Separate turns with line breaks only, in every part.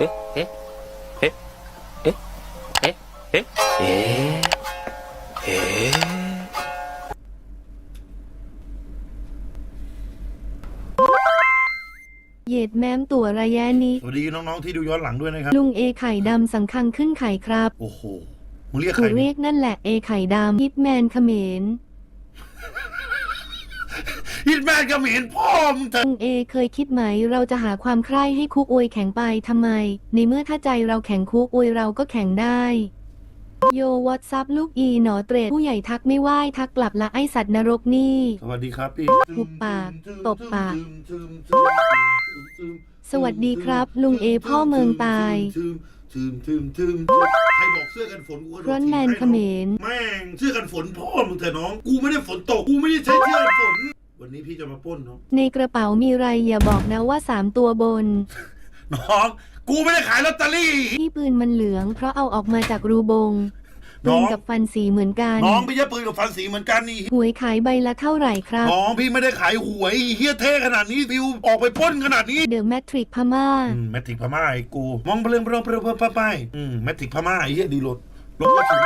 เอ๊ะ เอ๊ะ เอ๊ะ เอ๊ะ เอ๊ะ เอ๊ะ เอ๊ะ เอ๊ะ
เหย็ดแม้มตัวระยะนี้
สวัสดีน้องๆที่ดูย้อนหลังด้วยนะครับ
ลุงเอไข่ดำสังคังขึ้นไข่ครับ
โอ้โหมึงเรียก
ถู
ใคร
เรี
เนี่ย
ยกนั่นแหละเอไข่ดำฮิตแมนเขมร
ฮิตแมนก็เหม็นพ่อมึงเถอะ
ลุงเอเคยคิดไหมเราจะหาความใคร่ให้คุกอวยแข็งไปทำไม ในเมื่อถ้าใจเราแข็งคุกอวยเราก็แข็งได้ โยวัตซับลูกอีหนอเตรดผู้ใหญ่ทักไม่ไหว้ทักกลับละไอสัตว์นรกนี่
สวัสดีครับพี่
หุบปากตบปาก สวัสดีครับ ลุงเอพ่อเมืองตาย
ทึมทึมทึมใครบอกเสื้อกันฝนกูกระโดด
ร้อนแมน
ถีบ
เข
ให้
ม
น้อง
ร
แม่งเสื้อกันฝนพ่อมึงเถอะน้อง กูไม่ได้ฝนตก กูไม่ได้ใช้เสื้อกันฝน วันนี้พี่จะมาปล้นน้อง
ในกระเป๋ามีไรอย่าบอกนะว่าสามตัวบน
น้อง กูไม่ได้ขายลอตเตอรี่
ที่ปืนมันเหลือง เพราะเอาออกมาจากรูบง
น้
ปื
อง
นกับฟันสีเหมือนกัน
น้องไม่ใช่ปืนกับฟันสีเหมือนกันนี่
หวยขายใบละเท่าไหร่ครับ
น้องพี่ไม่ได้ขายหวยเฮียเท่ขนาดนี้ฟิวออกไปปล้นขนาดนี้
เดอะแมทริกพม่า
อืมแมทริกพม่าไอ้กู มองเพลิงเพลิงเพลิงเพลิงเพลิงไปอืมแมทริกพม่าไอ้เหี้ยดีรถ ลงมาถึง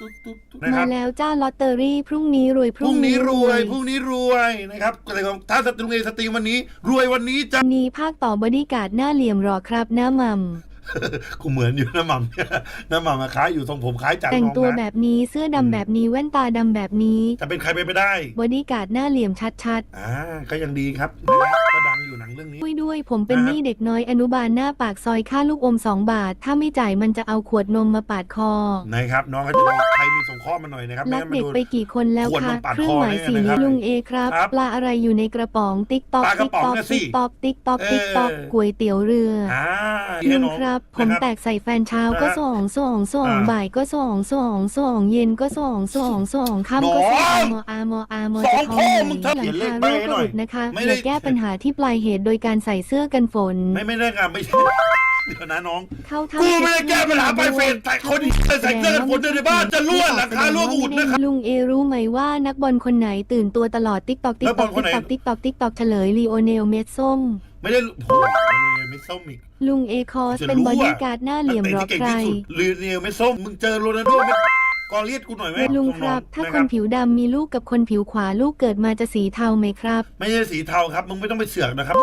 ตุ๊บตุ๊บตุ๊บนะค
มา
รับ
แล้วจ้าลอตเตอรี่พรุ่งนี้รวยพ
พ
รุ่
รุ่
งนี้
รวย พรุ่งนี้รวยนะครับอะไรของถ้าสตรีมเอสตรีมวันนี้ รวยวันนี้จะ
วันนี้ภาคต่อบอดี้การ์ดหน้าเหลี่ยมรอครับหน้ามัม
กูเหมือนอยู่นะหม่ำเนี่ยนะหม่ำมาคล้ายอยู่ทรงผมคล้ายจัด
แต่ง
น้อง
ตัว
นะ
แบบนี้เสื้อดำ
อืม
แบบนี้แว่นตาดำแบบนี้
จะเป็นใครไปไม่ได้
บอดี้การ์ดหน้าเหลี่ยมชัด
อ่าก็ยังดีครับนะครับก็ดังอยู่หนังเรื่องนี้
ๆด้วยด้วยผมเป็น
นะ
หนี้เด็กน้อยอนุบาลหน้าปากซอยค่าลูกอม2บาท ถ้าไม่จ่ายมันจะเอาขวดนมมาปาดคอ
นะครับ น้องก็จะดูใครมีส่งข้อมาหน่อยนะครับ
ลั
ไม่
ก
งั้นมา
เด็ก
ดู
ไปกี่คนแล้ว
ขวดน
คะ
มปาด
เครื่องหมาย
คอ
สี
เนี่ย
นี้
นะครับ
ลุงเอครับ
ครับ
ปลาอะไรอยู่ในกระป๋องติ๊กตอก
ปลากระ
ติ๊ก
ป๋อง
ตอก
น่ะสิ
ติ๊กตอกติ๊กตอกติ๊กตอก
เออ
ก๋วยเตี๋ยวเรือ
อ่า
ลุ
ให้
ง
น้อง
ครับผม
นะครับ
แตกใส่แฟนเช้าก็
นะฮะ
สองสองสอง
อ่า
บ่ายก็สองสองสองเย็นก็สองสองสองค่ำก็สอง
น้อง
อามออามอ
สอง
จะท้
พ่อ
อง
มึง
ไหน
เถอะ
หลัง
เขียนเลข
คา
ใบ้ให้หน่อย
โรคหลุดนะคะ
ไม่
อ
ได้
ย่าแก้ปัญหาที่ปลายเหตุโดยการใส่เสื้อกันฝน
ไม่ไม่ได้ครับไม่ใช่เดี๋ยวนะน้อง
เข้า
กูไม่ได้แก้ปัญหาไปเฟสแต่คนที่ใส่เสื้อกันฝนในบ้านจะรั่วหลังคารั่วอุดนะครับ
ลุงเอรู้ไหมว่านักบอลคนไหนตื่นตัวตลอดติ๊กตอกติ๊ก
นัก
ต
บ
อ
อกลคนไหน
ติ๊กตอกติ๊กตอกติ๊กตอกเฉลยลีโอเนลเมสส้ม
ไม่ได้โอ้โหไม่ส้มอีก
ลุงเอคอส
จะ
เป็น
รู้
บอดี้
อะ
การ์ดหน้าเหลี่ยม
นัก
รอ
เตะที่
ใคร
เก่งที่สุดลีเนียลไม่ส้มมึงเจอโรนัลโดไม่กอเลียดกูหน่อยไหม
ลุง
น้อ
ครับ ถ้าะคนผิวดำมีลูกกับคนผิวขวาลูกเกิดมาจะสีเทาไหมครับ
ไม่ใช่สีเทาครับ มึงไม่ต้องไปเสือกนะครับ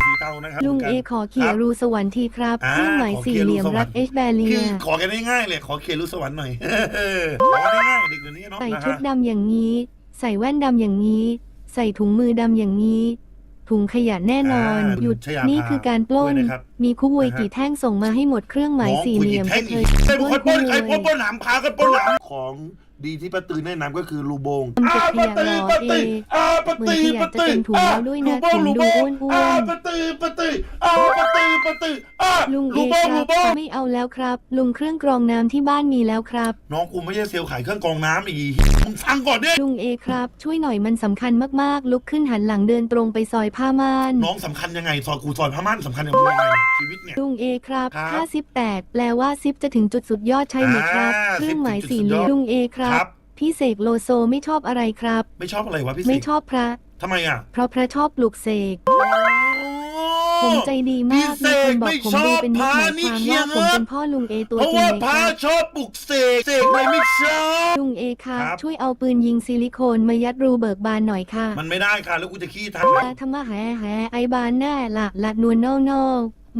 สีเทานะครับ
ลุง
หมืน
เอ
กัน
ขอเขีย
ครับ
รูสวรรค์ทีครับ
อ่า
เครื่องหมาย
ขอ
สี่
เขีย
เห
รู
ลี่ยม
สวรรค์
รักเอชแบเลี
คื
ย
อขอกันง่ายๆเลยขอเคลุสวรรค์หน่อยขอกันง่ายๆเด็กเดี๋ยวนี้เนาะ
ใส่
นะ
ชุด
ฮะ
ดำอย่างนี้ ใส่แว่นดำอย่างนี้ ใส่ถุงมือดำอย่างนี้ ถุงขยะแน่นอน
อ่า
หยุด
ชยา
นี่
ภา
คือการปล้น
ด้วยนะครับ
มีคู่วย
นะฮะ
กี่แท่งส่งมาให้หมดเครื่องหมาย
น้อง
สี่เหลี่ยม
ผู้หญิงแท่ง
เค
อี
ย
กใครเป็นคนปล้นใครปล้นปล้
น
นหนามพากันปล้นหนามของ ดีที่ป้าตือแนะนำก็คือลูโบง
ทำเก็บขยะรอเอ
อาปาตือปาตือ
เหมือนขยะจะเป็นถุงแล้วด้วยนะ
ลูโบง
ถุ
ลู
ง
โบ
ดู
ง
อ้วนๆ
อาปาตือปาตืออาปาตือปาตืออา
ลุงเอ
ลูโบง
ค
ลู
รับ
โบง
ไม่เอาแล้วครับ ลุงเครื่องกรองน้ำที่บ้านมีแล้วครับ
น้องกูไม่ใช่เซลล์ขายเครื่องกรองน้ำอีกมึงฟังก่อนดิ
ลุงเอครับ ช่วยหน่อยมันสำคัญมากๆ ลุกขึ้นหันหลังเดินตรงไปซอยผ้าม่าน
น้องสำคัญยังไงซอยกูซอยพม่านสำคัญยังไงเนี่ยชีวิตเนี่ย
ลุงเอครับ
ครับ
ถ้าซิปแตกแปลว่าซิปจะถึงจุดสุดยอดใช่ไหมครับ
อ่า
เครื่องหมาย
ซิปถึ
สี่
ง
เห
จุดสุดยอด
ลี่ยมลุงเอครั
ครับบ
พี่เสกโลโซไม่ชอบอะไรครับ
ไม่ชอบอะไรวะพี่
ไม่
สิ
ชอบพระ
ทำไมอะ
เพราะพระชอบปลุกเสก ผมใจดีมาก
พี่เส
มีคนบอกผม
กไม่ชอ
ดู
บ
เป็นมิตรหมาย
พานี่
ความ
เคีย
ว่างผม
เอิ
เป็
บ
นพ่อลุงเอตัว
เพราะ
จริง
ว่า
ไหม
พา
ครับ
ชอบปลุกเสกเสกเลยไม่ชอบ
ลุงเอครับ
ครับ
ช่วยเอาปืนยิงซิลิโคนมายัดรูเบิกบานหน่อยค่ะ
มันไม่ได้ค่ะ แล้วกูจะขี้ทันไหม
อาธรรมะแห่แห่ไอบานแน่ละละนวลเน่าเน่า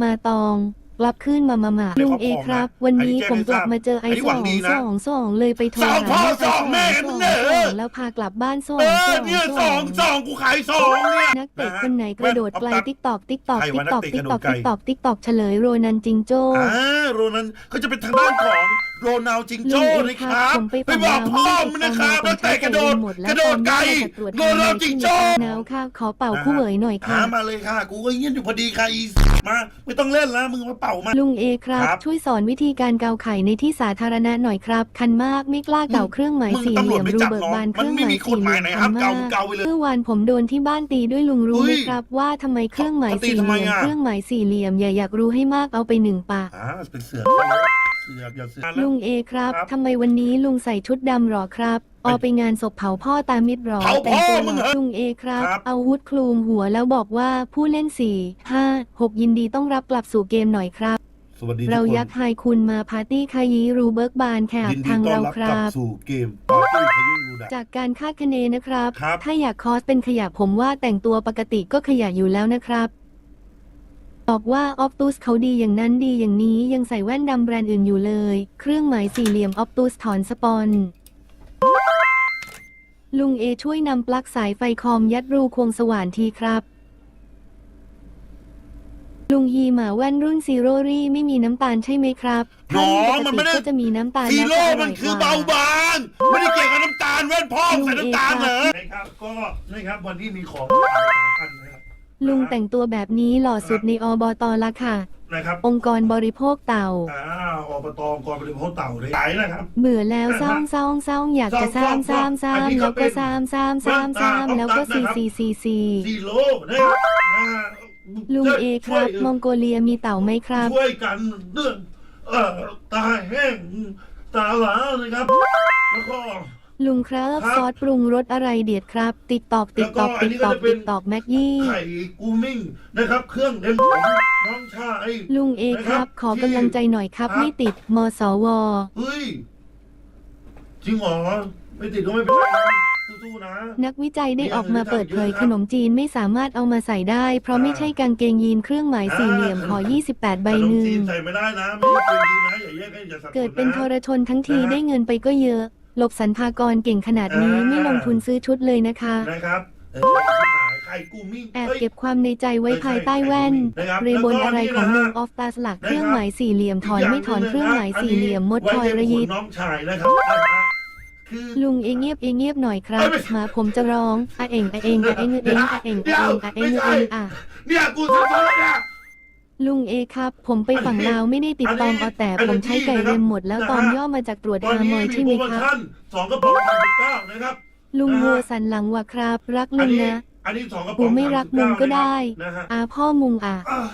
มาตอง กลับขึ้นมามามาลุงเอครับ วันนี้ผมกลับมาเจอไอสองสองสองเลยไปโทร
สอง
หา
พ่อ
แม่
สองแม่
ส
มึ
อง
งเนี่ย
สองแล้วพากลับบ้านสอง
เอ
ส
อ
อง
เนี่ยสองสองกูขายสองเนี่ย
นักเตะคนไหนกระโดดไกลติ๊กตอกติ๊กตอก
ใคร
ติ๊
วะ
กตอก
นักเตะ
ติ๊
ก
ก
ระโด
ตอก
ดไกล
ติ๊กตอกติ๊กตอกเฉลยโรนันจิงโจ้
อ่าโรนันก็จะเป็นทางด้านของโรนัลจิงโจ้
ลุงเอ
นะครับ
ผมไป
ไปบอกพ่อมึงนะครับนักเตะกระโดดกระโดดไกลโรนัลจิงโจ้
หนาวค่ะขอเป่าคู่เหวยหน่อย
อ่า
ค่ะ
มาเลยค่ะ กูก็เงี้ยอยู่พอดีค่ะอีมาไม่ต้องเล่นแล้วมึงมาเป่ามา
ลุงเอครับ
ครับ
ช่วยสอนวิธีการเกาไข่ในที่สาธารณะหน่อยครับ คันมากไม่กล้าเกาเครื่องหมาย
มึง
สี่เหลี่ยม
ตำรวจไม่
รู
จับ
เบิกบาน
หรอก
เครื่องห
มันไม่
มาย
มีก
สี่
ฎ
เห
ห
ลี่
มาย
ยม
ไหน
คั
ห้าม
น
เกามา
ก
เกาไปเลย
เมื่อวานผมโดนที่บ้านตีด้วยลุงรู้
เฮ้
ไหม
ย
ครับ ว่าทำไมเครื่องหมาย
เขาตี
สี่
ทำ
เห
ไม
ลี่ยม
อะ
เครื่องหมายสี่เหลี่ยมอย่าอยากรู้ให้มากเอาไปหนึ่งปาก
อ่าเป็นเสือกเขาเลยเสือกอย่าเสือก
ลุงเอครับ
ครับ
ทำไมวันนี้ลุงใส่ชุดดำหรอครับ
ไป
ออกไปงานศพเผาพ่อตามิดหรอ
เผาพ่อ
แต่งตัว
มึง
ห
เหร
ล่
อ
อลุงเอครับ
ครับ
เอาวุธคลุมหัวแล้วบอกว่าผู้เล่นสี่ห้าหกยินดีต้องรับกลับสู่เกมหน่อยครับ
สวัสดีทุก
เรา
คน
ยักษ์ไฮคุณมาปาร์ตี้คายีรูเบิร์กบานแขก
ยินดี
ทาง
ต้อน
เรา
รับ
ค
กลั
รั
บบสู่เกมปาร์ตี้ขยุยูดะ
จากการคาดคะเนนะครับ
ครับ
ถ้าอยากคอสเป็นขยะผมว่าแต่งตัวปกติก็ขยะอยู่แล้วนะครับ บอกว่าออ t ตุสเขาดีอย่างนั้นดีอย่างนี้ยังใส่แว่นดำแบรนด์อื่นอยู่เลย เครื่องหมายสี่เหลี่ยมออ t ตุสถอนสปอน ลุงเอช่วยนำปลั๊กสายไฟคอมยัดรูควงสว่านทีครับ ลุงฮีหมาแว่นรุ่นซีโรรี่ไม่มีน้ำตาลใช่ไหมครับถ้า
น้อง
ปก
มัน
ติ
ไม่ได้
ก็จะมีน้ำตาล
ซี
แล้ว
โร่
ก็อ
มั
ร่
น
อย
คือก
ว่า
เบาบาง ไม่ได้เกี่ยวกับน้ำตาลแว่นพ่อ
ลุง
ใส่น้ำตาล
เอ
เหรอ
ครับ
นะครับก็นะครับวันที่มีของขายสามอันนะครับ
ลุงแต่งตัวแบบนี้หล่อสุดในอบตละค่ะ
นะครับ
องค์กรบริโภคเต่า
อ่าอบตกรบริโภคเต่าเลยขายนะครับ
เบื่อแล้วซ้ำซ้ำซ้ำอยากจะซ้ำซ้ำ
อันนี้
ซ้ำ
ก็
แล้ว
เป็
ก็
น
ซ้ำซ้ำซ้ำซ้ำแล้วก็
แว่
ซี
นตา
ซีซีซี
ซีโร่นะครับนะฮะ
ลุงเอค
ช่ว
รั
ย
บมองโกเลียมีเต่าไหมครับ
ช่วยกันเรื่องเอ่อตาแห้งตาหลานะครับแล้วก็
ลุงครับ
ครับ
ซอสปรุงรสอะไรเดียดครับ ติ๊กตอกติ๊กตอก
แล้วก็อัน
ติ๊
นี้
กตอก
ก็จะเป็น
ติ๊กตอกแม็กยี่
ไข่กูมิ่งนะครับ เครื่องเล่นผมน้องชาย
ลุงเอครับขอกำลังใจหน่อยครับ ไม่ติด มสว
เฮ้ย จริงเหรอ ไม่ติดก็ไม่เป็นไรนะสู้ๆนะ
นักวิจัยได้ออกมาเปิดเผยขนมจีนไม่สามารถเอามาใส่ได้ เพราะไม่ใช่กางเกงยีนเครื่องหมายสี่เหลี่ยมขอ 28 ใบ
ขน
ห
ม
นึ่
จี
ง
นใส่ไม่ได้นะ ไม่ใช่ปืนยิงนะอย่าแยกกันอย่าสับสนนะ
เกิดเป็นทรชนทั้งที
นะฮะ
ได้เงินไปก็เยอะ หลบสรรพากรเก่งขนาดนี้
อ่า
ไม่ลงทุนซื้อชุดเลยนะคะ
นะครับเออชิบหายไข่กูมิ่ง
แอบ
ฮ้ย
เก็บความในใจไว้ภายใต้แว่น
นะครับ
เรบนอะไรของ
แล้วก็นี่
ลุ
นะ
งออฟตาสลัก
นะครับ
เครื่องหมายสี่เหลี่ยมถอนไม่ถอนเครื่องหมายสี่เหลี่ยมมดทอยระยิบ
ไว้ในขนน้องชายนะครับนะฮะคือ
ลุงเองเงียบเองเงียบหน่อยครับ
เอ้ยไม่
หมาผมจะร้องอะเองอะเองอะเองอะเองอะเองอะเองอะเองอะเองอะ
เนี่ยกูทำอะไรเนี่ย
ลุงเอครับ ผมไปฝั่งลาวไม่ได้ติดตอมเอาแต่ผมใช้ไก่เรียมหมดแล้วตอมย่อมาจากตรวจ
ตอน
ฮา
นี้
มอย
มี
ใช่ไห
โป
ม
รโม
ครับ
ชั่นสองกระป๋องสามสิบเก้านะครับ
ลุง
นะฮะ
วัวสันหลังว่ะครับ รัก
อั
ลุ
น
ง
นี้
นะ
อันนี้สองกระป๋
กู
อง
ไม่รักมึงก็ได้
นะฮะ
อาพ่อมุงอะ
อ้าว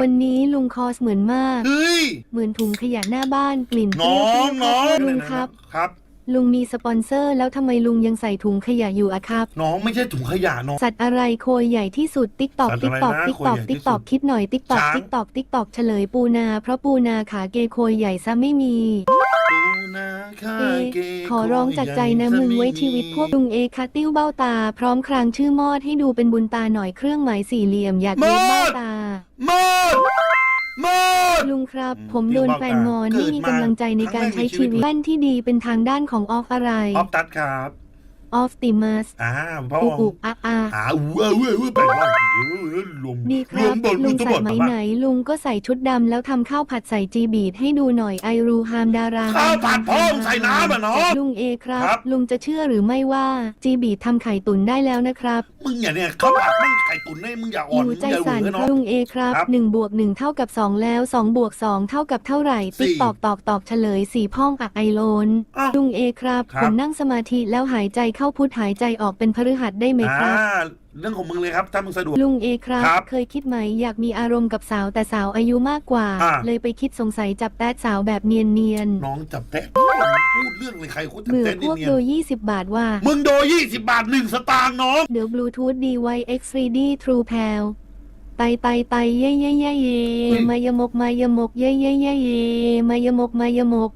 วันนี้ลุงคอสเหมือนมาก
เฮ้ย
เหมือนถุงขยะหน้าบ้านกลิ่นเป
น้
รี้
อ
ยว
งน้อง
ๆลุงครับ
ครับ
ลุงมีสปอนเซอร์แล้วทำไมลุงยังใส่ถุงขยะอยู่อะครับ
น้องไม่ใช่ถุงขยะน้อง
สัตว์อะไรโคยใหญ่ที่สุดติ๊กตอก
สัตว์
ติ๊
อะ
ก
ไร
ตอก
นะ
ติ๊กตอก
โคยใหญ่ที่
ติ๊กตอก
สุด
คิดหน่อยติ๊กตอก
ช้าง
ติ๊กตอกติ๊กตอกเฉลยปูนา เพราะปูนาขาเกโคยใหญ่ซะไม่มี
ปูนาคา
เอ
เก
ขอร้องจากใจนะมึงไว้ชีวิตพวกลุงเอคาติ้วเบ้าตา พร้อมครางชื่อมอดให้ดูเป็นบุญตาหน่อยเครื่องหมายสี่เหลี่ยมอยากเลี้ยงเบ้าตา
หมด หมด
ลุงครับ
อืม
ผมโดนแฟนงอน
เกิ
ไม่
ด
มี
มากำ
ลังใจในการ
ครั้งแรก
ใช้
ในชี
ชี
วิต
วิตบ้านที่ดีเป็นทางด้านของออฟอะไร
ออฟตัดครับ
ออฟติมัส
อ่าเพราะ
อุ
ว่า
อุอาอา
อ่าเว้ยเว้ยเว้ยแปลว่าเว้ยเว้ยลม
ดีค
ล
รับ
มบน
ลุง
ตัว
ใส่
บน
ไหม
แบบว่า
ไหน ลุงก็ใส่ชุดดำแล้วทำข้าวผัดใส่จีบีดให้ดูหน่อยไอรูฮามดารา
ข้าวผัดพ่อมึงใส่น้ำอะน้อง
ลุงเอครับ
ครับ
ลุงจะเชื่อหรือไม่ว่าจีบีดทำไข่ตุ๋นได้แล้วนะครับ
มึงอย่าเนี่ยข้าวผัดมึงไข่ตุ๋นเนี่ยมึงอย่าอ่อน
หิว
มึง
ใจ
อย่าเหว
สั่น
อ
ค
เนาะ
รับลุงเอครับ
ครับ
หนึ่งบวกหนึ่งเท่ากับสองแล้วสองบวกสองเท่ากับเท่าไหร่
สี่
ติ๊กตอกตอกตอกเฉลยสี่พ่องอะไอโลน
อ้าว
ลุงเอครับ
ครับ
ผมนั่งสมาธิแล้วหายใจเข้าพุทหายใจออกเป็นพฤหัสได้ไหมครับ
อ่าเรื่องของมึงเลยครับถ้ามึงสะดวก
ลุงเอครับ
ครับ
เคยคิดไหมอยากมีอารมณ์กับสาวแต่สาวอายุมากกว่า
อ่า
เลยไปคิดสงสัยจับแต๊ดสาวแบบเนียน
น้องจับแตะพูดเรื่องเลยใครเขา
ๆ
จับ
เบื่อ
แตะ
พวก
เนีย
โด
น
ย20 บาทว่า
ๆมึงโดยี่สิบบาทหนึ่งสตางค์น้อง
เดี๋ยวบลูทูธ DYX 3D True p a l ไตไตไตเย่เย่เย่เย่มายมกมายมกเย่เย่เย่เย่มายมกมายมก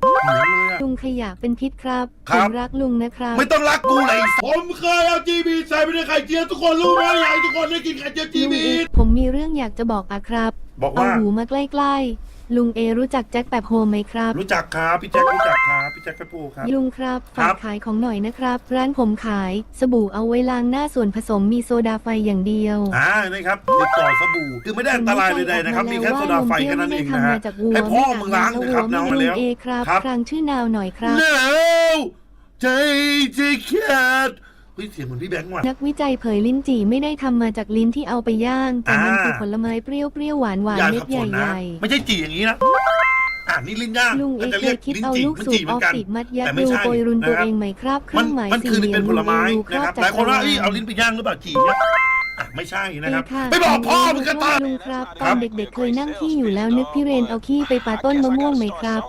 เหมือนเลยอะ
ลุงขยะเป็นพิษครับ
ครั
ผ
บ
มรักลุงนะครับ
ไม่ต้องรักกูเลยผมเคยเอาจีบีใส่ไปในไข่เจียวทุกคนรู้ไหมอยากให้ทุกคนได้กินไข่เจียวจี
ลุง
บี
เอผมมีเรื่องอยากจะบอกอะครับ
บอก
เอา
ว่า
หูมาใกล้ๆ ลุงเอรู้จักแจ็คแปบโฮมไหมครับ
รู้จักครับพี่แจ็ครู้จักครับพี่แจ็คไปปูครับ
ลุงครับ
ครั
ฝาก
บ
ขายของหน่อยนะครับ ร้านผมขายสบู่เอาไว้ล้างหน้าส่วนผสมมีโซดาไฟอย่างเดียว
อ่านะครับติดต่อสบู่คือไม่ได้อันตรายใดๆนะครับมีแค่โซดาไฟแค่นั้นเองนะฮะ
ทำมาจากวัว
ให้พ่อมึงล้าง
ไม่
นะครับ
อาบ
น้อง
น้ำ
มา
ลุ
แล้
ง
ว
เอครับ
ครับ
ครั้งชื่อนาวหน่อยครับ
หนาวใจจะขาด เฮ้ยเสียงเหมือนพี่แบงค์ว่ะ
นักวิจัยเผยลิ้นจี่ไม่ได้ทำมาจากลิ้นที่เอาไปย่าง แต่มัน
อ่า
คือผลไม้เปรี้ยวเปรี้ยวหวานหวาน
อย่า
เม็ด
ขับ
ใส
น
ห
นะ
ญ่
ไม่ใช่จีอย่างนี้นะ อ่านี่ลิ้นย่าง
ๆลุงเอ
ก็จะ
เค
เรีย
ย
ก
คิด
ลิ้น
เอา
จี
ลูก
มัน
สู
จี
บ
เห
อ
มือ
อนฟ
กัน
ฟิศมัดยัด
แต่ไม่
รู
ใช่
โปรยรุนตัว
นะครับ
เองไหมครับเค
มั
รื่
น
องหมาย
มัน
สี่
คือ
เหลี่ย
เป็น
ม
ผลไม้
รูคร
นะ
อบ
ครับ
จั
หลายคนว่า
กร
เอ้ย
ล
เอาลิ้นไปย่างหรือเปล่าจีเนี่ย อะไม่ใช่นะครับ
เอค่ะ
ไปบอกพ่อมึงก็ตาย
ลุงครับต
ครั
อน
บ
เด็กๆเคยนั่งขี้อยู่แล้วนึกพี่เรนเอาขี้ไปปาต้นมะม่วงไหมครับ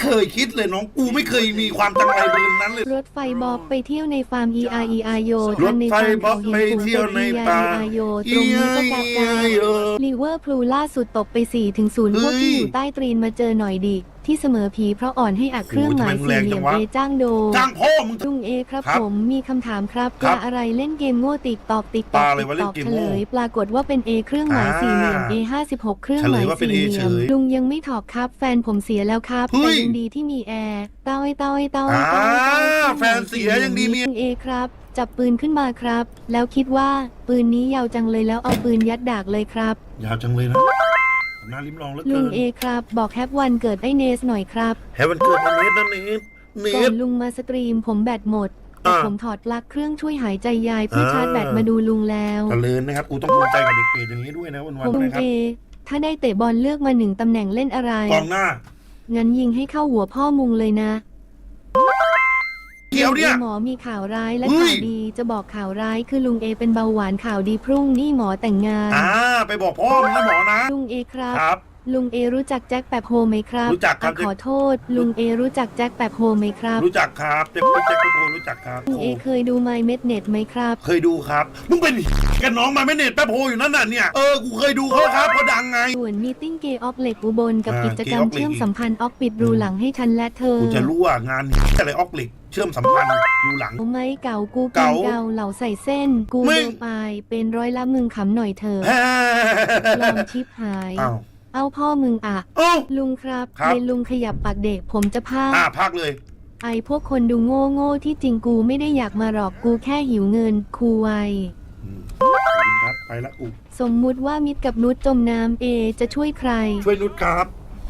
เคเคยคิดเลยน้องกูไม่เคยมีความจังไรเบอร์นั้นเลย
รถไฟบอบไปเที่ยวในฟาร์ม e r e i o
ร
ทั
ถ
นใน
ไฟ
ฟาร์ม
บอ
เขา
ก
เห็น
ไป
ฝูง
เที่ยว
เป็ด
ใน
e r
ป่า
e i o ตรงนี้ก็กากา
เออ
ลิเวอร์พูลล่าสุดตกไป4ถึง0พวกที่อยู่ใต้ตรีนมาเจอหน่อยดิที่เสมอผีเพราะอ่อนให้อักเครื่องหมายสี่เหลี่ยมเอจ้างโด
จ้างพ่อมึง
ลุงเอครับ
ครับ
ผมมีคำถามครับ
ครั
ป
บ
ลาอะไรเล่นเกมโง่ติ๊กตอกติ๊ก
ป
ตอก
ลาอะไร
ติ๊ก
วะเล่
ต
น
อก
เกม
เฉ
โง่
ลยปรากฏว่าเป็น A เครื่องหมาย
อ่า
สี่เหลี่ยม A ห้าสิบหกเครื่องหมาย
เฉลยว่าเป็น
สี่
A
เหลี่ยม
เฉย
ลุงยังไม่ถอบครับ แฟนผมเสียแล้วครับ
เฮ้
แต่
ย
ยังดีที่มีแอร์เต้าไอ้เต้าไอ้เต้าไอ้
อ่า
เต้าไอ้เต้าไอ้
แฟนเสียยังดีมี
ลุงเอครับ จับปืนขึ้นมาครับ แล้วคิดว่าปืนนี้ยาวจังเลยแล้วเอาปืนยัดดากเลยครับ
ยาวจังเลยนะ น่าลิ้มลองเหลือ
ลุ
เกิ
ง
น
เอครับ บอกแฮปวันเกิดไอ้เนสหน่อยครับ
แฮวันเกิดในเนทนั่นเนทเน
ก่อ
ท
นลุงมาสตรีมผมแบตหมด แต่
อ่า
ผมถอดปลั๊กเครื่องช่วยหายใจยายเพื่อ
อ่า
ชาร์จแบตมาดูลุงแล้ว
เจริญนะครับกูต้องภูมิใจกับเด็กเปรตอย่างนี้ด้วยนะวันวัน
ลุง
ๆนะครับ
เอ ถ้าได้เตะบอลเลือกมาหนึ่งตำแหน่งเล่นอะไร
กองหน้า
งั้นยิงให้เข้าหัวพ่อมุงเลยนะ
เกี่ยวเนี่ย
ลุงหมอมีข่าวร้ายและ
เฮ้ย
ข่าวดี จะบอกข่าวร้ายคือลุงเอเป็นเบาหวานข่าวดีพรุ่งนี้หมอแต่งงาน
อ่าไปบอกพ่อมึงนะหมอนะ
ลุงเอครับ
ครับ
ลุงเอรู้จักแจ็คแปบโฮไหมครับ
รู้จักครับ
อะขอโทษ ลุงเอรู้จักแจ็คแปบโฮไหมครับ
รู้จักครับเจ๊พี่แจ็คโครู้จักครับ
ลุงเอเคยดูไมเม็ดเน็ตไหมครับ
เคยดูครับ มึงเป็น กันน้องมาไม่เน็ตแป๊บโพอยู่นั่นน่ะเนี่ย เออ กูเคยดูเขาครับเขาดังไง
ส่วนมีติ้งเกย์ออกเหล็กอุบลกับ
อ่า
กิจกรรม
เกย์ออกเหล็ก
เชื่อมสัมพันธ์ออกปิดรูหลังให้ฉันและเธอ
กูจะรู้ว่างาน อะไรออกเหล็ก เชื่อมสัมพันธ์ดูหลัง
เอาไหมเก่ากู
เก๋า
เก่าเหล่าใส่เส้น กู
มึ
โด
ง
ไปเป็นร้อยละมึงขำหน่อยเธอะ
แฮ่
ลองชิปหาย
อ้าว
เอาพ่อมึงอะ
เอ้า
ลุงครับ
ครับ
เลยลุงขยับปากเด็กผมจะพา
อ่าพักเลย
ไอพวกคนดูโง่โง่ที่จริงกูไม่ได้อยากมาหลอกกูแค่หิวเงินคูไว
อืมขอบคุณครับ ไปละกู
สมมุติว่ามิดกับนุชจมน้ำเอจะช่วยใคร
ช่วยนุชครับ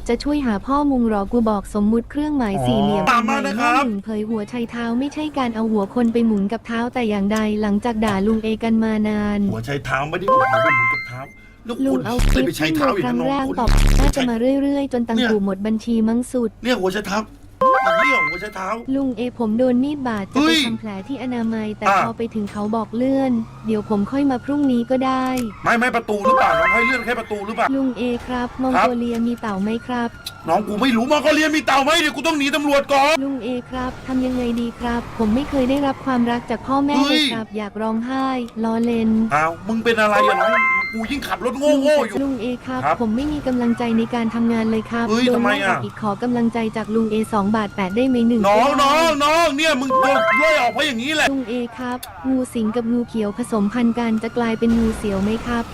จะช่วยหาพ่อมุงหรอกูบอกสมมุติเครื่องหมายสี่เหลี่ยม
อ๋อตามมานะครับ
หนึ่งเผยหัวชายเท้าไม่ใช่การเอาหัวคนไปหมุนกับเท้าแต่อย่างใดหลังจากด่าลุงเอกันมานาน
หัวใช้เท้าไม่ได้หัวไปหมุนกับเท้าแล้ว
ลุ
คุ
ง
ณ
เอา
เล
คลิ
ย
ป
ไปใช้
ที่
เท้า
ดู
อีก
ครั้
นะ
ง
น้อง
แรก
คุณ
ตอบน่าจะมาเรื่อยๆ จนตัง
เนี่ย
กูหมดบัญชีมั้งสุด
เนี่ยหัวใช้เท้า อย่างนี้เหรอหัวใช้เท้า
ลุงเอผมโดนมีดบาดจะ
เฮ้
ไป
ย
ทำแผลที่อนามัย แต่
อะ
พอไปถึงเขาบอกเลื่อน เดี๋ยวผมค่อยมาพรุ่งนี้ก็ได้
ไม่ไม่ประตูหรือเปล่าน้องให้เลื่อนแค่ประตูหรือเปล่า
ลุงเอครับ มอง
ครับ
โกเลียมีเต่าไหมครับ
น้องกูไม่รู้มาก็เรียนมีเต่าไหมเดี๋ยวกูต้องหนีตำรวจก่อน
ลุงเอครับทำยังไงดีครับ ผมไม่เคยได้รับความรักจากพ่อแม่
เฮ้
เลย ยครับ อยากร้องไห้ล้อเล่น
อ้าวมึงเป็นอะไรอะน้องกูยิ่งขับรถโง่ๆอยู่
ลุงเอครับ
ครับ
ผมไม่มีกำลังใจในการทำงานเลยครับ
เฮ้ย
โดน
ทำไม
ไล่อ
อะ
อกอีกขอกำลังใจจากลุงเอสองบาทแปดได้ไหมหนึ่ง
น้อง
ก็ได้
น้องน้องเนี่ยมึงโดนไล่ออกเพราะอย่างนี้แหละ
ลุงเอครับ งูสิงกับงูเขียวผสมพันธุ์กันจะกลายเป็นงูเสียวไหมครับ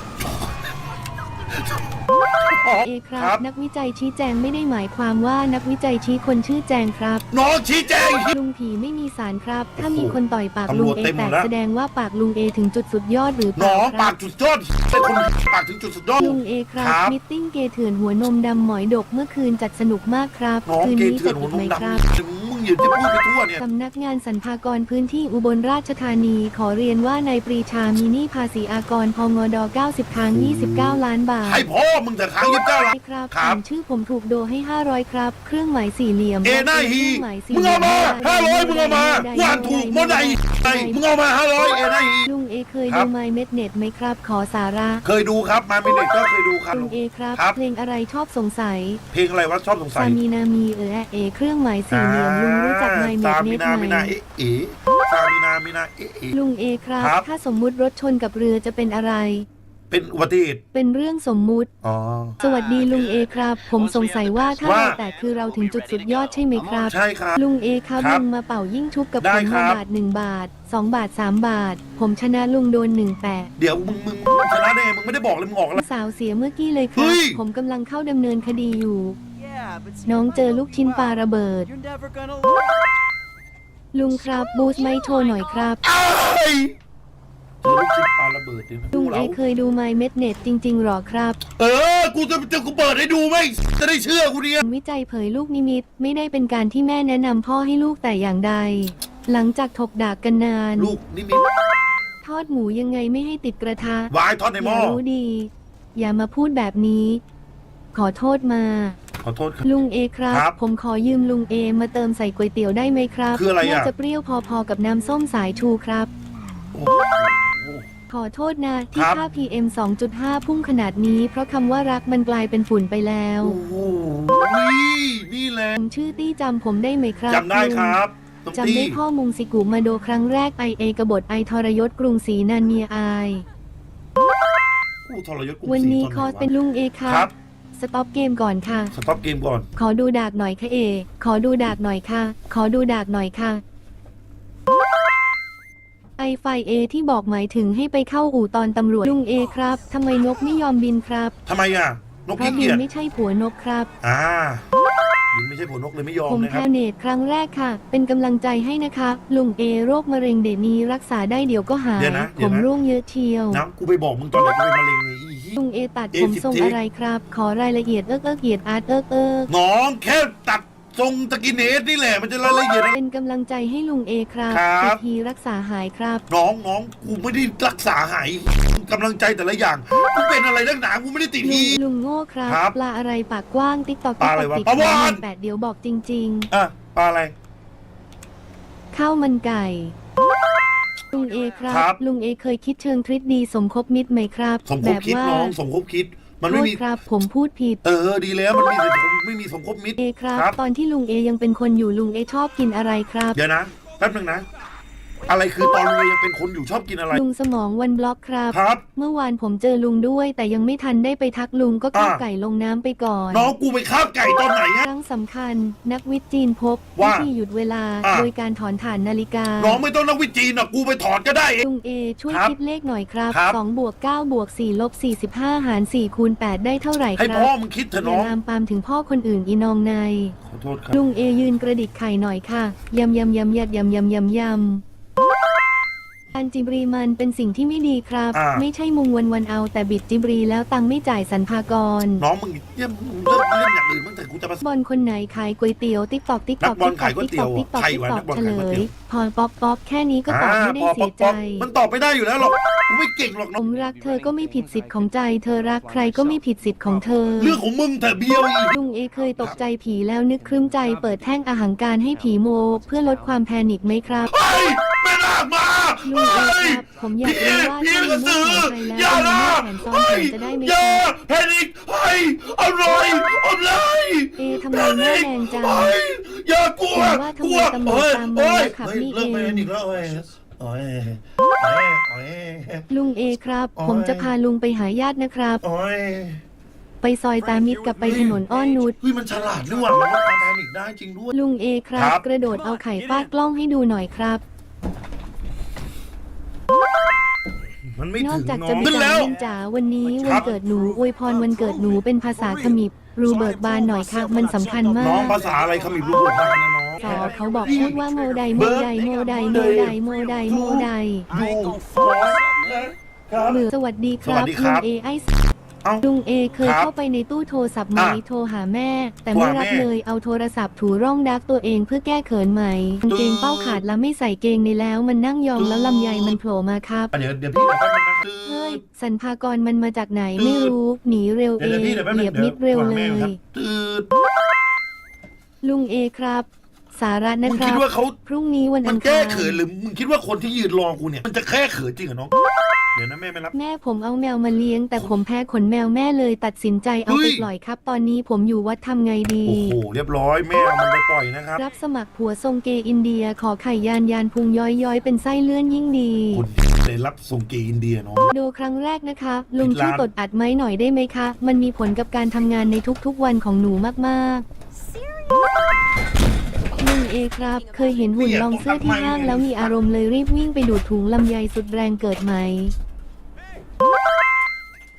เอครับ
ครับ
นักวิจัยชี้แจงไม่ได้หมายความว่านักวิจัยชี้คนชื่อแจงครับ
น้องชี้แจง
ลุงผีไม่มีสารครับ ถ้า
โอ้โห
มีคนต่อยปาก
ตำร
ลุง
วจ
เอ
เต็มหม
แต
ด
ก
แล้ว
แสดงว่าปากลุงเอถึงจุดสุดยอดหรือเป
น้
ล่า
อง
ค
ปา
รั
ก
บ
จุดยอดเป็นคนปากถึงจุดสุดยอด
ลุงเอครับ
ครับ
มิทติ้งเกย์เถื่อนหัวนมดำหมอยดกเมื่อคืนจัดสนุกมากครับ
น้อง
คืน
เก
นี้
ย์เถื่
จั
อน
ด
หัว
อีก
นุ่
ไหม
ม
ครับ
ดำมึง อย่าจะพูดไปทั่วเนี่ย
สำนักงานสรรพากรพื้นที่อุบลราชธานีขอเรียนว่านายปรีชามีหนี้ภาษีอากรพงด90 ครั้ง 29 ล้านบาท
ให้พ่อมึงแต่ค้างยิบเก้าล้าน
ใช่ครับ
ครับ
อ่านชื่อผมถูกโดให้ 500 ครับ เครื่องหมายสี่เหลี่ยม
เอหน้าฮี
เครื่องหมายสี่
มึง
หลี่
เอา
ย
มาห้าร้อยมึงเอามากูอ่านถูกโมไดไอมึงเอามาห้าร้อยเอหน้าฮี
ลุงเอเคย
ครั
ดู
บ
ไมเม็ดเน็ตไหมครับ ขอสาระ
เคยดูครับมาเมเน็ตก็เคยดูครับ
ลุงเอครับ
ครับ
เพลงอะไรชอบสงสัย
เพลงอะไรวะชอบสงสั
ซายมีนามีเออเอเครื่องหมายสี่เหลี่ยมลุงรู้จักไมเม็
ซา
ด
มี
เน็ต
นา
ไห
มี
ม
นาเอ๊ะเอ๋ซามีนามีนาเอ๊ะเอ๋
ลุงเอครับ
ครับ
ถ้าสมมุติรถชนกับเรือจะเป็นอะไร
เป็นอุบัติเหตุ
เป็นเรื่องสมมุติ
อ๋อ
สวัสดีลุงเอครับ ผมสงสัยว่าถ้า
ว่า
เราแตกคือเราถึงจุดสุดยอดใช่ไหมครับ
ใช่ครับ
ลุงเอครับ
ครับ
ลุงมาเป่ายิ่งชุบกับ
ได้
ผม
ครั
มา
บ
บาทหนึ่งบาทสองบาทสามบาท ผมชนะลุงโดนหนึ่งแปด
เดี๋ยวมึงมึงมึงชนะได้ไงมึงไม่ได้บอกเลยมึงออกแล้ว
สาวเสียเมื่อกี้เลยค
เฮ้
รับ
ย
ผมกำลังเข้าดำเนินคดีอยู่
Yeah, but see,
น้อง
if I
เจอ
tell
ลูก
you
ชิ้นปลา
why,
ระเบิด
You're never gonna learn.
ลุงครับบูสไม่โชว์หน่อยครับ
อ้ายเจอลูกชิ้นปลาระเบิดเนี่ย
ลุงเอ
เรา
เคยดูไมเม็ดเน็ตจริง ๆหรอครับ
เออ กูจะจะกูเปิดให้ดูไหมจะได้เชื่อกูเนี่ย
วิจัยเผยลูกนิมิตไม่ได้เป็นการที่แม่แนะนำพ่อให้ลูกแต่อย่างใด หลังจากถกด่ากันนาน
ลูกนิมิต
ทอดหมูยังไงไม่ให้ติดกระทะ
วายทอดในหม้อ
ย่ารู้ดี อย่ามาพูดแบบนี้ ขอโทษมา
ข อโทษครับ
ลุงเอครับ
ครับ
ผมขอยืมลุงเอมาเติมใส่ก๋วยเตี๋ยวได้ไหมครับ
คืออะไรอะ
น่าจะเปรี้ยวพอๆกับน้ำส้มสายชูครับ
โอ้โห
ขอโทษนะ ที่
ครับ
ค่า PM 2.5 พุ่งขนาดนี้ เพราะคำว่ารักมันกลายเป็นฝุ่นไปแล้ว
โอ้โหนี่แหละ
ผมชื่อตี้จำผมได้ไหมครับ
จำได้ครับตรง
จำ
ที่
ได้พ่อมุงสิกุมาโดครั้งแรกไอเอกบฏไอทรยศกรุงศรีนันเมียอาย
ผู้ทรยศกรุง
วัน
ศรี
นี้
ตอ
คอส
ไหวะ
เป็นลุงเอครั
ครับ บ
สต็อปเกมก่อนค่ะ
สต็อปเกมก่อน
ขอดูดากหน่อยค่ะเอ ขอดูดากหน่อยค่ะ ขอดูดากหน่อยค่ะ ไอไฟเอที่บอกหมายถึงให้ไปเข้าอู่ตอนตำรวจลุงเอครับทำไมนกไม่ยอมบินครับ
ทำไมอะ นก
เพราะ
ขี้
บิ
เกี
น
ยจ
ไม่ใช่ผัวนกครับ
อ่ายิงไม่ใช่ผัวนกเลยไม่ยอม
ผม
นะค
แพ
รับ
เนตครั้งแรกค่ะ เป็นกำลังใจให้นะคะ ลุงเอโรคมะเร็งเดยวนี้รักษาได้เดี๋ยวก็หาย
เดี๋ยวนะ
ผ
เดี๋ยว
ม
นะ
ร่วงเยอะเชียว
น้ำกูไปบอกมึงตอนไหนกูเป็นมะเร็งเนี่ยอีเหี้ย
ลุงเอตัด
เอ
ผม
สิบ
ทรง
ที
อะไรครับ ขอรายละเอียดเอิกเอิกเอียดอาร์ตเอิกเอิก
น้องแค่ตัดทรงตะกินเนสนี่แหละมันจะรายละเอียดอะไร
เป็นกำลังใจให้ลุงเอครับ
ครับ
อีกทีรักษาหายครับ
น้องน้องกูไม่ได้รักษาหายกำลังใจแต่ละอย่างกูเป็นอะไรนักหนากูไม่ได้ติด
ลุ
ที
งลุงโง่ครับ
ครับ
ปลาอะไรปากกว้างติ๊กตอก
ปลาอะไรวะ
ติ๊ก
ปลาวาฬ
แปดเดี๋ยวบอกจริง
อะปลาอะไร
ๆ ข้าวมันไก่ลุง เอครับ
ครับ
ลุงเอเคยคิดเชิงทฤษฎีสมคบมิตรไหมครับ
สมค
แบบบ
คิด
ว่า
น้องสมคบคิด มัน
โท
ไม่
ษ
มี
ครับ ผมพูดผิด
เออดีแล้วมันมีแต่ผมไม่มีสมคบมิตร
เอครับ
ครับ
ตอนที่ลุงเอยังเป็นคนอยู่ลุงเอชอบกินอะไรครับ
เดี๋ยวนะแป๊บนึงนะ อะไรคือตอนเรายังเป็นคนอยู่ชอบกินอะไร
ลุงสมองวันบล็อกครับ
ครับ
เมื่อวานผมเจอลุงด้วย แต่ยังไม่ทันได้ไปทักลุงก็ข้าว
อ่า
ไก่ลงน้ำไปก่อน
น้องกูไปคาบไก่ตอนไหน
ค
อะ
รั้งสำคัญ นักวิทย์จีนพบ
ว่า
วิธีหยุดเวลา
อ่า
โดยการถอนฐานนาฬิกา
น้องไม่ต้องนักวิจีนหรอกกูไปถอดก็ได้เอง
ลุงเอช่วย
ครับ
คิดเลขหน่อยครับ
ครับ
2บวก9บวก4ลบ45หาร4คูณ8ได้เท่าไหร่
ให้
ครั
พ่อบมึงคิดเถ
อ
อะน้
ย่า
อง
ลามปามถึงพ่อคนอื่นอีนองใน
ขอโทษครับ
ลุงเอยืนกระดิกไข่หน่อยค่ะยำยำยำยัดยำยำยำยำ การจิบรีมันเป็นสิ่งที่ไม่ดีครับ
อ่า
ไม่ใช่มุงวันวันเอาแต่บิดจิบรีแล้วตังค์ไม่จ่ายสรรพากร
น้องมึงเนี่ยมึงเลิกเล่นอย่างอื่นบ้างแต่กูจะมา
บอลคนไหนขายก๋วยเตี๋ยวติ๊กตอกติ๊กตอก
นักบอลขายก๋วยเตี๋ยว
ติ๊กตอก
ใคร
ติ๊ก
วะ
ต
นั
อก
กบอล
เฉล
ขายก๋วยเตี๋
ย
ยว
พอป๊อกป๊อกแค่นี้ก็ตอบไม่ได้
พอ
เสียใจ
ป๊อปมันตอบไม่ได้อยู่แล้วหรอกกูไม่เก่งหรอก
ผ
น้อง
มรักเธอก็ไม่ผิดสิทธิ์ของใจ เธอรักใครก็ไม่ผิดสิทธิ์ของเธอ
เรื่องของมึงแต่เบียวอีก
ลุงเอเคยตกใจผีแล้วนึกครึ้มใจเปิดแท่งอาหังการให้ผีโม เพื่อลดความแพนิคไหมครับ
เฮ้ยแม่นาคมา
ลุงเอ
เฮ้ย
ครับผมอยากรู้ว่า
พี่
ถ้า
พี่
มี
กระ
เมื่
สื
อ
อ
แขนไป
อย่า
แล้ว
นะ
มีแขนซ้อน
เฮ้
แข
ย
นจะได้ไหม
อ
ค
ย่า
รับ
แพนิคเฮ้ยอร่อยอร่อย
เอทำไมหน้าแดงจัง
เฮ้ยอย่ากลัว
ผมว่าทำ
กลั
ไม
ว
ตำรวจตามมา
เฮ้ย
ขับ
เฮ้ย
นี่
เลิก
เอง
แพนิคแล้วเฮ้ยโอ้ยโอ้ยโอ้ย
ลุงเอครับ
โอ้ย
ผมจะพาลุงไปหาญาตินะครับ
โอ้ย
ไปซอยตามิดกับไปถนนอ้อนนุช
เฮ้ยมันฉลาดด้วยว่ะมันลดความแพนิคได้จริงด้วย
ลุงเอครับ
ครับ
กระโดดเอาไข่ฟาดกล้องให้ดูหน่อยครับ
มันไม่
นอก
ถึง
จาก
น้อ
จะ
ง
มี
ขึ้น
จา
แล้ว
นินจ๋าวันนี้
ค
วั
รั
น
บ
เกิดหนูอวยพรวันเกิดหนูเป็นภาษาขมิบรูเบิร์ตบานหน่อยค่ะมันสำคัญมา
น้อง
ก
ภาษาอะไรขมิบลูกหัวพานนะน้อง
สอเขาบอกพูดว่าโมไดโมไดโมไดโมไดโมไดโมได
ดูครับ
หรือสวัสดีครับ
สวัสดีครั
ลุ
บ
งเอไอ
เอ้า
ลุงเอเคย
ครับ
เข้าไปในตู้โทรศัพท์ไหม
อะ
โทรหาแม่ แต่
โทร
ไม่
หา
รับ
แม่
เลยเอาโทรศัพท์ถูร่องดักตัวเองเพื่อแก้เขินไหมกางเกงเป้าขาดแล้วไม่ใส่เกงในแล้วมันนั่งยองแล้วลำไยมันโผล่มาครับ
เดี๋ยวเดี๋ยวพี่เดี๋ยวแป๊บนึงนะ
เฮ้ยสันพากรมันมาจากไหน
ตืด
ไม่รู้หนีเร็วเอ
เดี๋ยว
ง
พี่เดี๋ยวแป๊บ
เห
นึ
ยี
ง
ยบนิดเร็วเล
ดี๋
ย
ครับตืด
ลุงเอครับ สาระนะ
มึง
ค
คิ
รั
ด
บ
ว่าเขา
พรุ่งนี้วัน
มั
อั
น
ง
แก้
คาร
เขินหรือมึงคิดว่าคนที่ยืนรอกูเนี่ย มันจะแก้เขินจริงเหรอน้อง เดี๋ยวนะแม่ไม่รับ
แม่ผมเอาแมวมาเลี้ยง แต่ผมแพ้ขนแมวแม่เลยตัดสินใจเอา
เฮ้
ไป
ย
ปล่อยครับ ตอนนี้ผมอยู่วัดทำไงดี
โอ้โหเรียบร้อยแม่เอามันไปปล่อยนะครับ
รับสมัครผัวทรงเกย์อินเดียขอไข่ยานยานพุงย้อยย้อยเป็นไส้เลื่อนยิ่งดี
คุณเลยรับส่งเกย์อินเดียน้อง
ดูครั้งแรกนะคะลุง
ปิด
ช่วย
ร้าน
กดอัดไหมหน่อยได้ไหมคะ มันมีผลกับการทำงานในทุกๆวันของหนูมาก ๆลุงเอครับ เคยเห็นหุ่นลองเสื้อที่ห้างแล้วมีอารมณ์เลยรีบวิ่งไปดูดถุงลำไยสุดแรงเกิดไหม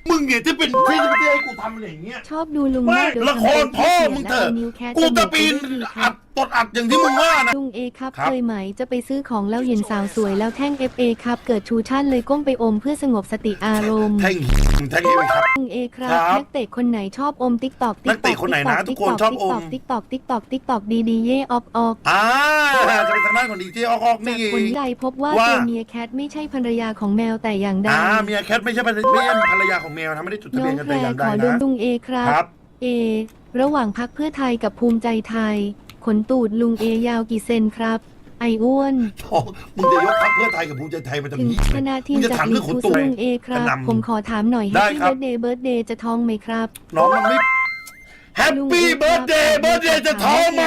มึงเนี่ยจะเป็นที่จะให้กูทำอะไรอย่างเงี้ย
ชอบดูลุง
ไม่
มากเดี๋ยว
ละครพ่อมึงเถอะ
แล้วานิ้วแคะ
กู
จ
จะ
มู
ปีน
ไปด้วยดีค
อั
รับ
ด ตดอัดอย่างที่มึงว่านะ
ลุงเอครับ
ครับ
เคยไหมจะไปซื้อของแล้วเห็นสาวสวยแล้วแท่ง FA ครับเกิดชูชั่นเลยก้มไปอมเพื่อสงบสติอารมณ์
แท่งมึงแท่งเอวครับ
ลุงเอครับ
ครับ
นักเตะคนไหนชอบอมติ๊กตอก
นักเตะคนไหนนะทุกคนชอบอม
ติ๊กตอกติ๊กตอกติ๊กตอกดีดีเย่ออกออก
อ่าจะเป็นทางด้านของดีเจออกออก
จา
นี่
กผลใดพบว่า
ว่า
ตัวเมียแคทไม่ใช่ภรรยาของแมวแต่อย่างใด
อ่าเมียแคทไม่ใช่ภรรไม่ใช่ภรรยาของแมวนะไม่ได้จดทะ
น้
เบี
อย
น
ง
กัน
แพร
แต่อย่าง
ข
ใด
อดู
นะ
ลุงเอครับ
ครับ
เอ ระหว่างพักเพื่อไทยกับภูมิใจไทยข นตูดลุงเอยาวกี่เซนครับ ไอ้อ้วน
ท้องมึงจะยกพรรคเพื่อไทยกับภูมิใจไทยมาทำ
ถึง
นี้
คณะทีม
มึงจะ
จาก
ถามเรื่องขน
ลิ
ตัว
ลุงเอครับ
กระหน่ำ
ผมขอถามหน่อย
ได้
แฮปปี้
ครั
เบิ
บ
ร์ดเดย์เบิร์ดเดย์จะท้องไหมครับ
น้องมันไม่แฮปปี้เบิร์ดเดย์เบิร์ดเดย์จะท้องไหม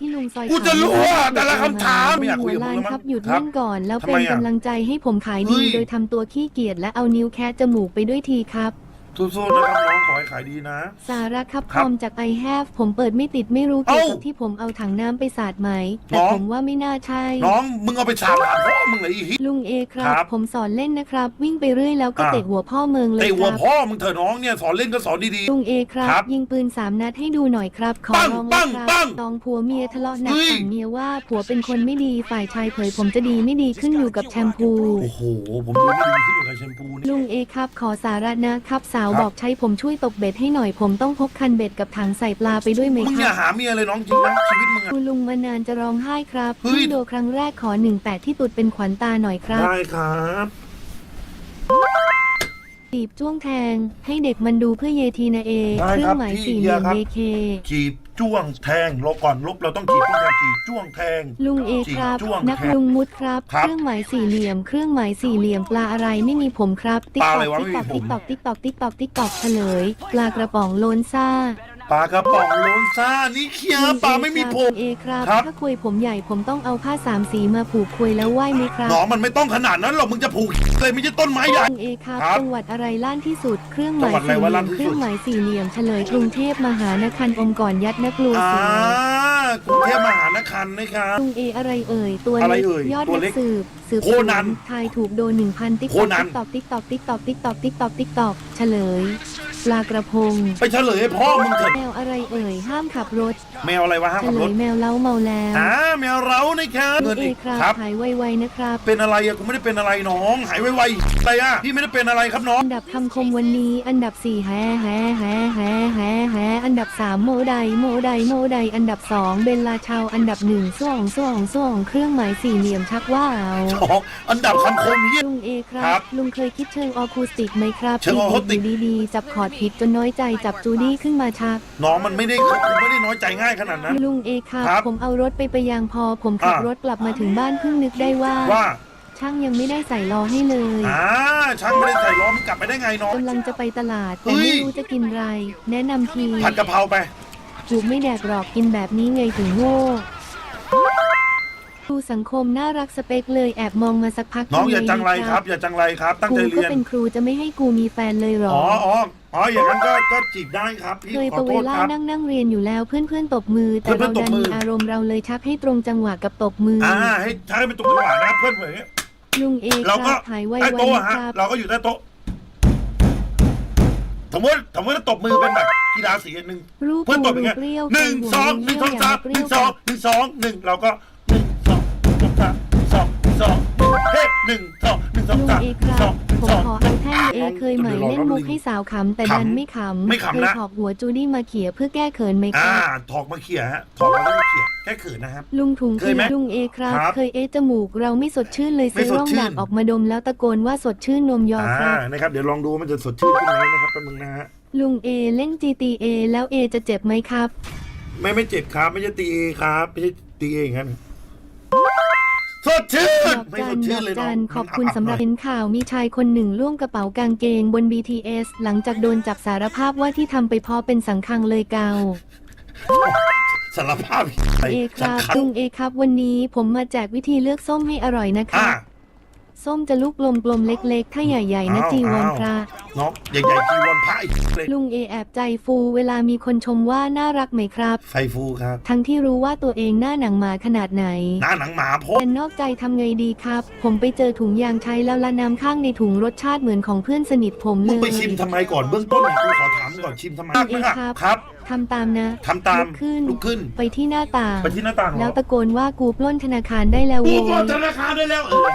ที่ลุงซอย
กูจะรู้อะแต่ละคำถาม
ลุ
ไม่
ง
อยากคุ
หั
ยวกับมึ
ล้างน
แล้วมั้ง
ครับหยุด
ครับ
นิ่งก่อน แล้ว
ทำ
เป็
ไม
น
อะ
กำลังใจให้ผมขาย
เฮ้
ดี
ย
โดยทำตัวขี้เกียจและเอานิ้วแคะจมูกไปด้วยทีครับ
สู้ๆนะครับน้องขอให้ขายดีนะ
สาระครับ
ค
ครับอมจาก i have ผมเปิดไม่ติดไม่รู้เกี่ยวกับ
เอ้า
ที่ผมเอาถังน้ำไปสาดไหม แต่
น้อง
ผมว่าไม่น่าใช่
น้องมึงเอาไปฉาบหาพ่อมึงเลยอีฮิ
ลุงเอครั
ครับบ
ผมสอนเล่นนะครับ วิ่งไปเรื่อยแล้วก็
อะ
เตะหัวพ่อเมืองเลย
ไอ้
ค
หัว
รับ
พ่อมึงเถอะน้องเนี่ยสอนเล่นก็สอนดี
ลุงเอครับ
ครับ
ยิงปืนสามนัดให้ดูหน่อยครับ ขอ
ปัง
ร้อง
ปั
แล้ว
ง
ค
ปั
รั
ง
บตองผัวเมียทะเลาะหนัก
เฮ้ย
สั่งเมียว่าผัวเป็นคนไม่ดีฝ่ายชายเผยผมจะดีไม่ดีขึ้นอยู่กับแชมพู
ๆ โอ้โห ผมดูไม่ดีขึ้นอยู่กับแชมพูนี่
ลุงเอครับ ขอสาระนะครับ สาว
ครับ
บอกใช้ผมช่วยตกเบ็ดให้หน่อยผมต้องพกคันเบ็ดกับถังใส่ปลาไปด้วยไหม
มึง
ค
อย่า
รับ
หาเมียเลยน้องจริงนะชีวิตมึงอะ
คุณลุงมานานจะร้องไห้ครับ
เฮ้ย
เพิ่งโดครั้งแรกขอหนึ่งแปดที่ตุดเป็นขวัญตาหน่อยครับ
ได้ครับ
จีบจ้วงแทง ให้เด็กมันดูเพื่อเยทีนะเอ
ได้
เครื่
ค
อ
รับ
งหมาย
พี่
สี่เหลี่ยม
ครับ
เบเค
จีบ จ้วงแทงลบก่อนลบเราต้องจีบจ้วงแทงจีบจ้วงแทง
ลุงเอครับ
จีบจ้วง
นัก
แทง
ลุงมุดครับ
ครับ
เครื่องหมายสี่เหลี่ยม เครื่องหมายสี่เหลี่ยมปลาอะไรไม่มีผมครับ ติ๊
ป
ก
ลา
ต
อะไร
อก
วะ
ติ๊กตอก
ไม่มีผม
ติ๊กตอกติ๊กตอกติ๊กตอกติ๊กตอกเฉลย ปลากระป๋องโลนซ่า
ปลากระป๋องโลนซ่านี่เคีย
ลุง
ปลาไม่มีผม
ลุงเอครับ
ครับ
ถ้าคุยผมใหญ่ผมต้องเอาผ้าสามสีมาผูกคุยแล้วไหวไหมครับ
น้องมันไม่ต้องขนาดนั้นหรอกมึงจะผูกเลยไม่ใช่ต้นไม้ใหญ่
ลุงเอครับ
ครับ
จังหวัดอะไรล้านที่สุด เครื่องห
จั
มางย
หวัดอะไร
สี่เห
วะ
ลี่
ล้ายน
ม
ที่สุด
เครื่องหมายสี่เหลี่ยมเฉลยกรุงเทพมหานครอมก่อนยัดนักลัว
อ่า
เสีย
กรุงเทพมหานครนะครับ
ลุงเออะไรเอ่ย ตัว
อะไร
เล็ก
เอ่ย
ยอด
ตัว
นัก
เล็ก
สืบสืบ
โคนัน
สวทายถูกโดนหนึ่งพันติ๊ก
โค
ตอก
นัน
ติ๊กตอกติ๊กตอกติ๊กตอกติ๊กตอกติ๊กตอกติ๊กตอกเฉลยปลากระพง
ไปเฉลยให้พ่อมึงเถอะ
แมวอะไรเอ่ย ห้ามขับรถ
แมวอะไรวะห้าม
เฉ
ขับ
ล
ร
ย
ถ
แมวเล้าเมาแล้ว
อ่าแมวเรานะครับ
ลุ
เงิ
ง
น
เอ
อีก
ครับ
ครับ
หายไวๆนะครับ
เป็นอะไรอะกูไม่ได้เป็นอะไรน้อง หายไวๆอะไรอะพี่ไม่ได้เป็นอะไรครับน้อง
อันดับคำคมวันนี้ อันดับ4แฮแฮแฮแฮแฮแฮอันดับ3โมไดโมไดโมไดอันดับ2เบลลาชาวอันดับ1ส่วงส่วงส่วงเครื่องหมายสี่เหลี่ยมชักว่าว
สองอันดับคำคมเฮีย
ลุงเอครั
ครับบ
ลุงเคยคิดเชิงออคูสติกไหมครับ
เชิงออคูสติก
ยู่ดีๆจับคอร์ดผิดจนน้อยใจจับจูดี้ขึ้นมาชัก
น้องมันไม่ได้กูไม่ได้น้อยใจง่ายขนาดนั้น
ลุงเอครับ
ครับ
ผมเอารถไปไปยางพอ ผมขับ
อ่าร
ถกลับมาถึงบ้านเพิ่งนึกได้ว่า
ว่า
ช่างยังไม่ได้ใส่ล้อให้เลย
อ่าช่างไม่ได้ใส่ล้อมงกลับไปได้ไงน้อง
กำลังจะไปตลาด แต่
เฮ้ย
ไม่รู้จะกินอะไร แนะนำที
ผัดกะเพราไป
จูบไม่แดกหรอกกินแบบนี้ไงถึงโง่ครูสังคมน่ารักสเปคเลยแอบมองมาสักพัก
น้องอย่า
ทำไจั
งไร
ดี
ครับ อย่าจังไรครับ ตั้ง
กู
ใจ
ก็
เรียน
เป็นครูจะไม่ให้กูมีแฟนเลยเหรอ
อ๋ออ๋ออ๋ออย่างนั้นก็ก็จีบได้ครับพี่
เคย
ขอ
ปะ
โท
เว
ษ
ล่า
ครับ
นั่งนั่งเรียนอยู่แล้วเพื่อนเพื่อนๆตบมือ แต่
เพื่
เรา
อนๆตบ
ดัน
มือ
มีอารมณ์เราเลยชักให้ตรงจังหวะกับตบมืออ
อ่าให้ใช้เป็นตัวจังหวะนะครับเพื่อนเผย
ลุงเอค
เราก็
รับหายไว
ใต้
ๆ
โต๊ะ
นะ
ฮะ
ครับ
เราก็อยู่ใต้โต๊ะสมมติสมมติว่าตบมือเป็นแบบ กีฬาสีอันหนึ่ง
รูป
เพื่อนตบ
ปู
อย่างเงี้ย
เปรี้ยว
หนึ่ง
ใจ
สองห
หั
นึ่ง
ว
สองสาม
เป
ห
รี้
นึ่
ยว
งสองหนึ่งสองหนึ่งเราก็หนึ่งสองหนึ่งสองสามสองสองเฮ้หนึ่งสองหนึ่งสอง
ลุง
สาม
เอครั
สอบงหนึ่ง
ผม
สอง
ขอเอาแท่งเอเคยไหมเล่นมุกให้สาวขำแต่ดันไม่ขำ
ไม่ขำ
เคย
นะ
ถอกหัวจูดี้มาเขี่ยเพื่อแก้เขินไหมค
อ่า
รับ
ถอกมาเขี่ยฮะถอกมาแล้วก็เขี่ยแก้เขินนะครับ
ลุงถุง
เคยไหม
ลุงเอครับ
ครับ
เคยเอะจมูกเราไม่สดชื่นเลย
ไม่
ซื้อ
สด
ร่อง
ชื่น
ดักออกมาดมแล้วตะโกนว่าสดชื่นนมยอค
อ่า
รับ
นะครับ เดี๋ยวลองดูว่ามันจะสดชื่นขึ้นไหมนะครับแป๊บนึงนะฮะ
ลุงเอเล่น GTA แล้วเอจะเจ็บไหมครับ
ไม่ไม่เจ็บครับ ไม่ใช่ตีเอครับไม่ใช่ตีเออย่างนั้นสดชื่
ด
น
อก
ไม่
จั
ส
น
ด
ด
ชื่
อนก
เลยน้
จั
อง
นขอบคุณ
มัน
สำหรับ
ๆ
เห็นข่าวมีชายคนหนึ่งล่วงกระเป๋ากางเกงบน BTS หลังจากโดนจับสารภาพว่าที่ทำไปเพราะเป็นสังคังเลยเกา
สารภาพอะไร
เอค
สัง
รับ
คัง
ลุงเอครับวันนี้ผมมาแจกวิธีเลือกส้มให้อร่อยนะค
อ่า
รับ ส้มจะลูกกลมๆเล็กๆ ถ้าใหญ่ๆนะ
อ้าว
จีวร
อ้าว
พระ
น้องใหญ่ๆจีวรพระอีกเลย
ลุงเอแอบใจฟูเวลามีคนชมว่าน่ารักไหมครับ
ไฟฟูครับ
ทั้งที่รู้ว่าตัวเองหน้าหนังหมาขนาดไหน
หน้าหนังหมาพ่อ
แต่นอกใจทำไงดีครับ ผมไปเจอถุงยางใช้แล้วละน้ำข้างในถุงรสชาติเหมือนของเพื่อนสนิทผมเล
มึง
ย
ไปชิมทำไมก่อนเบื้องต้นเนี่ยกูขอถามก่อนชิมทำไม
เอครับ
ครับ
ทำตามนะ
ทำตาม
ลุกขึ้น
ลุกขึ้น
ไปที่หน้าต่าง
ไปที่หน้าต่างเหรอ
แล้วตะโกนว่ากูปล้นธนาคารได้แล้ว
กู
โว้
ปล้น
ย
ธนาคารได้แล้วเออ